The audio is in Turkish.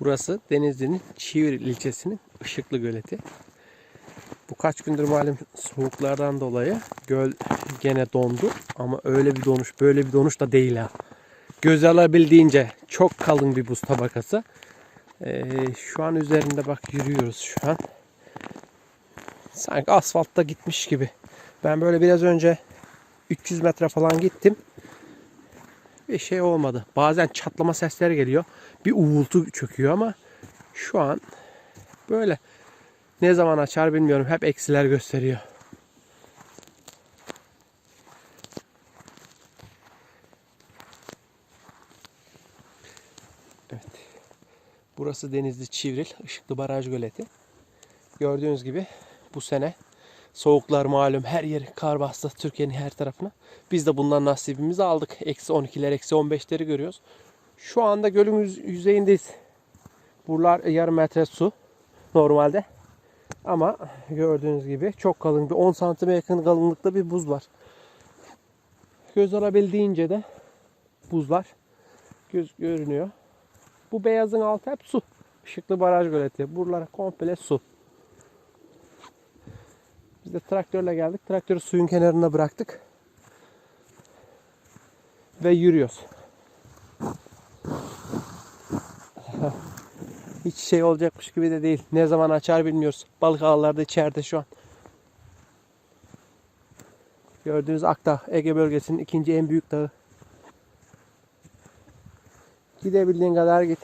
Burası Denizli'nin Çivri ilçesinin Işıklı Göleti. Bu kaç gündür malum soğuklardan dolayı göl gene dondu. Ama öyle bir donuş, böyle bir donuş da değil ha. Göz alabildiğince çok kalın bir buz tabakası. Ee, şu an üzerinde bak yürüyoruz şu an. Sanki asfaltta gitmiş gibi. Ben böyle biraz önce 300 metre falan gittim. Bir şey olmadı. Bazen çatlama sesleri geliyor. Bir uğultu çöküyor ama şu an böyle. Ne zaman açar bilmiyorum. Hep eksiler gösteriyor. Evet. Burası Denizli Çivril Işıklı Baraj Göleti. Gördüğünüz gibi bu sene soğuklar malum her yeri kar bastı Türkiye'nin her tarafına. Biz de bundan nasibimizi aldık. Eksi 12'ler, eksi 15'leri görüyoruz. Şu anda gölün yüz- yüzeyindeyiz. Buralar yarım metre su normalde. Ama gördüğünüz gibi çok kalın bir 10 santime yakın kalınlıkta bir buz var. Göz alabildiğince de buzlar göz görünüyor. Bu beyazın altı hep su. Işıklı baraj göleti. Buralar komple su. Biz de traktörle geldik. Traktörü suyun kenarına bıraktık. Ve yürüyoruz. Hiç şey olacakmış gibi de değil. Ne zaman açar bilmiyoruz. Balık ağları da içeride şu an. Gördüğünüz Akdağ Ege bölgesinin ikinci en büyük dağı. Gidebildiğin kadar git.